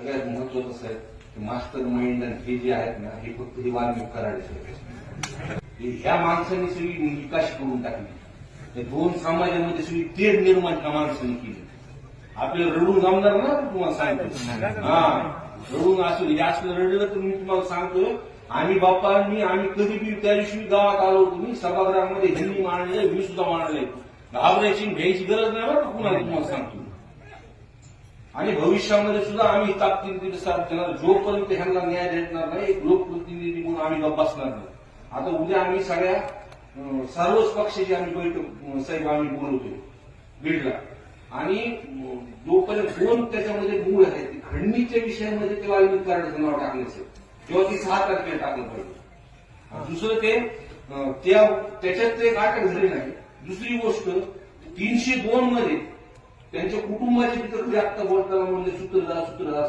सगळ्यात महत्वाचं असं आहे की मास्टर माइंड आणि हे जे आहेत ना हे फक्त ही वाल्मिक कराडे ह्या माणसाने सगळी निकाश करून टाकली. दोन समाजामध्ये सगळी तेढ निर्माण ह्या माणसाने केली. आपल्याला रडून जमणार ना तुम्हाला सांगतो. हा रडून असू हे असलं रडलं तर मी तुम्हाला सांगतो आम्ही बाप्पांनी आम्ही कधी बी त्या दिवशी गावात आलो तुम्ही सभागृहामध्ये हिंदी मांडले मी सुद्धा मांडले. घाबरायची घ्यायची गरज नाही बरं कुणाला तुम्हाला सांगतो. आणि भविष्यामध्ये सुद्धा आम्ही ताकदीने साथ देणार. जोपर्यंत ह्यांना न्याय भेटणार नाही एक लोकप्रतिनिधी म्हणून आम्ही गप्प बसणार नाही. आता उद्या आम्ही सगळ्या सर्वच पक्षाची आम्ही बैठक साहेब आम्ही बोलवतोय बीडला. आणि जोपर्यंत कोण त्याच्यामध्ये मूळ आहे ते खंडणीच्या विषयामध्ये ते वाल्मिक कराडाचं नाव टाकण्याचं. किंवा ती सहा तारखेला टाकलं पाहिजे. दुसरं ते त्या त्याच्यात एक अटक झाली नाही. दुसरी गोष्ट तीनशे दोन मध्ये त्यांच्या कुटुंबाचे तिथं आता बोलताना म्हणले सूत्रधार सूत्रधार